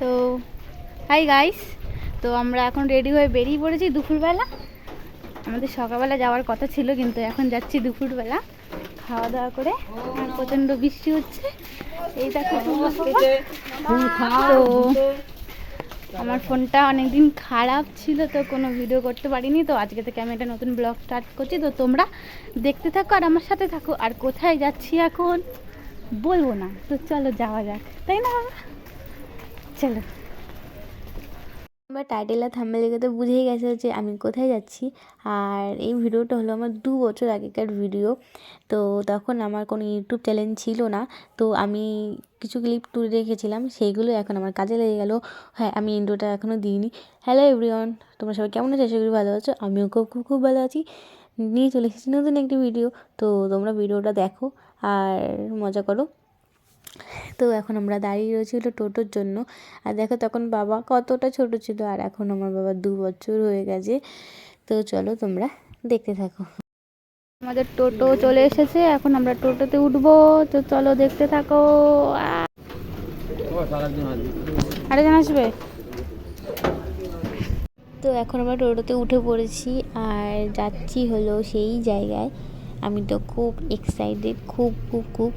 তো hi guys তো আমরা এখন রেডি হয়ে বেরিয়ে পড়েছি দুপুরবেলা। আমাদের সকালবেলা যাওয়ার কথা ছিল, কিন্তু এখন যাচ্ছি দুপুরবেলা। খাওয়া দাওয়া করে প্রচণ্ড বৃষ্টি হচ্ছে। এই দেখো তো আমার ফোনটা অনেকদিন খারাপ ছিল, তো কোনো ভিডিও করতে পারিনি। তো আজকে থেকে আমি একটা নতুন ব্লগ স্টার্ট করছি। তো তোমরা দেখতে থাকো আর আমার সাথে থাকো। আর কোথায় যাচ্ছি এখন বলব না। তো চলো যাওয়া যাক, তাই না? চলো। বা টাইটেল আর থাম্বেল দেখে তো বুঝেই গেছে যে আমি কোথায় যাচ্ছি। আর এই ভিডিওটা হলো আমার দু বছর আগেকার ভিডিও তো তখন আমার কোনো ইউটিউব চ্যানেল ছিল না। তো আমি কিছু ক্লিপ তুলে রেখেছিলাম, সেইগুলো এখন আমার কাজে লেগে গেল। হ্যাঁ আমি ইন্ট্রোটা এখনও দিইনি। হ্যালো এভরিওয়ান তোমরা সবাই কেমন আছো? করি ভালো আছো। আমিও খুব খুব খুব ভালো আছি। নিয়ে চলে এসেছি নতুন একটি ভিডিও তো তোমরা ভিডিওটা দেখো আর মজা করো। তো এখন আমরা দাঁড়িয়ে রয়েছি হলো টোটোর জন্য। আর দেখো তখন বাবা কতটা ছোট ছিল আর এখন আমার বাবা দু বছর হয়ে গেছে। তো চলো তোমরা দেখতে থাকো। আমাদের টোটো চলে এসেছে, এখন আমরা টোটোতে উঠবো। তো চলো দেখতে থাকো। আরে জান আসবে? তো এখন আমরা টোটোতে উঠে পড়েছি আর যাচ্ছি হলো সেই জায়গায়। আমি তো খুব এক্সাইটেড খুব খুব খুব।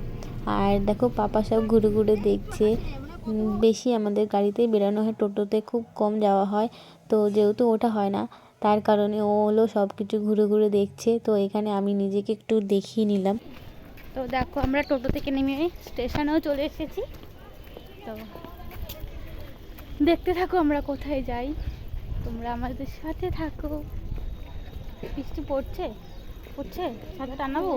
আর দেখো পাপা সব ঘুরে ঘুরে দেখছে। বেশি আমাদের গাড়িতেই বেরোনো হয় টোটোতে খুব কম যাওয়া হয়। তো যেহেতু ওটা হয় না তার কারণে ও হলো সব কিছু ঘুরে ঘুরে দেখছে। তো এখানে আমি নিজেকে একটু দেখিয়ে নিলাম। তো দেখো আমরা টোটো থেকে নেমে স্টেশনেও চলে এসেছি। তো দেখতে থাকো আমরা কোথায় যাই। তোমরা আমাদের সাথে থাকো। বৃষ্টি পড়ছে? পড়ছে? সাথে টানাবো?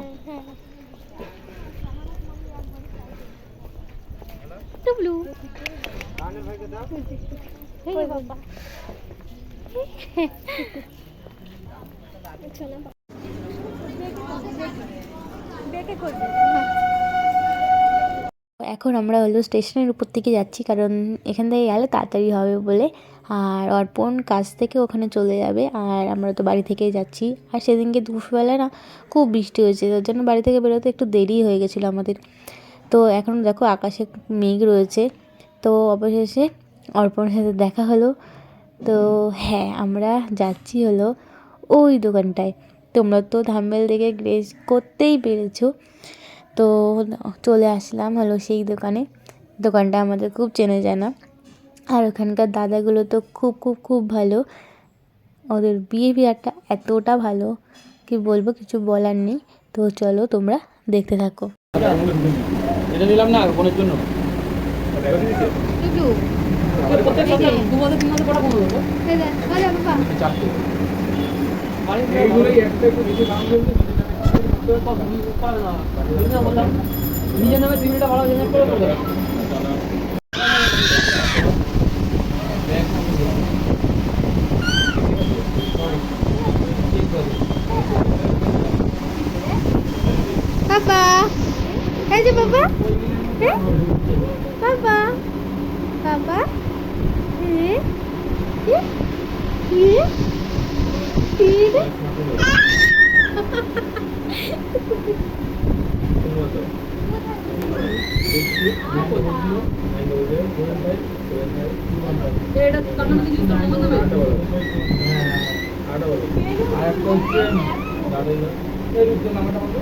এখন আমরা হলো স্টেশনের উপর থেকে যাচ্ছি, কারণ এখান থেকে গেলে তাড়াতাড়ি হবে বলে। আর অর্পণ কাজ থেকে ওখানে চলে যাবে, আর আমরা তো বাড়ি থেকেই যাচ্ছি। আর সেদিনকে দুপুরবেলা না খুব বৃষ্টি হয়েছে, তার জন্য বাড়ি থেকে বেরোতে একটু দেরি হয়ে গেছিল আমাদের। তো এখন দেখো আকাশে মেঘ রয়েছে। তো অবশেষে অর্পণের সাথে দেখা হলো। তো হ্যাঁ আমরা যাচ্ছি হলো ওই দোকানটায়। তোমরা তো থাম্বেল দেখে গ্রেস করতেই পেরেছ। তো চলে আসলাম হলো সেই দোকানে। দোকানটা আমাদের খুব চেনা জানা। আর ওখানকার দাদাগুলো তো খুব খুব খুব ভালো। ওদের বিহেভিয়ারটা এতটা ভালো কি বলব, কিছু বলার নেই। তো চলো তোমরা দেখতে থাকো। এটা নিলাম না বোনের জন্য? নিজের প্রত্যেক সপ্তাহে দু মাসে তিন মাসে পড়া কোনো হলো এই দেখ, আরে বাবা চারটে এইগুলোই একটা একটু বেশি দাম বলতে পারে না নিজে বললাম নিজের নামে সিভিলটা ভালো জেনে করে করবে বাবা এই যে বাবা হ্যাঁ বাবা বাবা হ্যাঁ আর একটা হচ্ছে এই রূপে নামটা বলতো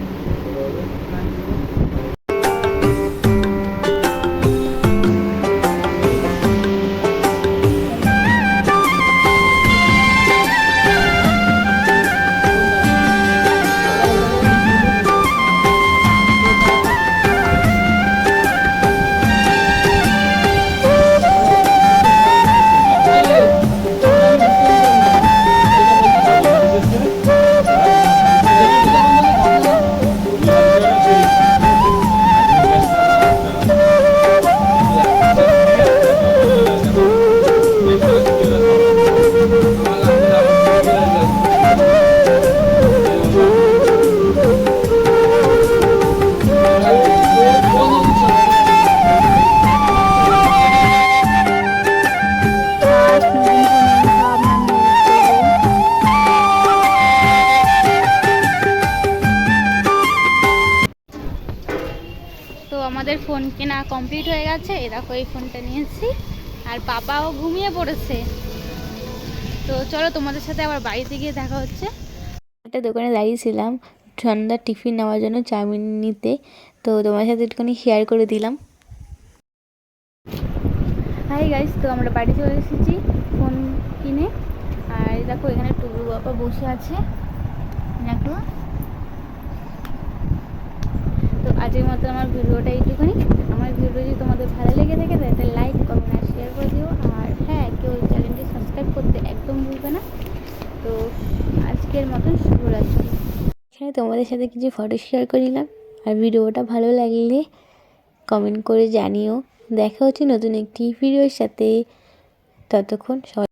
আমাদের ফোন কেনা কমপ্লিট হয়ে গেছে। এ দেখো এই ফোনটা নিয়েছি। আর বাবাও ঘুমিয়ে পড়েছে। তো চলো তোমাদের সাথে আবার বাড়িতে গিয়ে দেখা হচ্ছে। একটা দোকানে দাঁড়িয়েছিলাম সন্ধ্যার টিফিন নেওয়ার জন্য চাউমিন নিতে। তো তোমার সাথে একটুখানি শেয়ার করে দিলাম। হাই গাইস তো আমরা বাড়ি চলে এসেছি ফোন কিনে। আর দেখো এখানে টুকু বাবা বসে আছে। দেখো। তো আজকের মতো আমার ভিডিওটা এইটুকুনি। আমার ভিডিও যদি তোমাদের ভালো লেগে থাকে, তাহলে লাইক কমেন্ট আর শেয়ার করে দিও। আর হ্যাঁ কেউ চ্যানেলটি সাবস্ক্রাইব করতে একদম ভুলবে না। তো আজকের মতন শুভরাত্রি। এখানে তোমাদের সাথে কিছু ফটো শেয়ার করিলাম আর ভিডিওটা ভালো লাগলে কমেন্ট করে জানিও। দেখা হচ্ছে নতুন একটি ভিডিওর সাথে। ততক্ষণ সবাই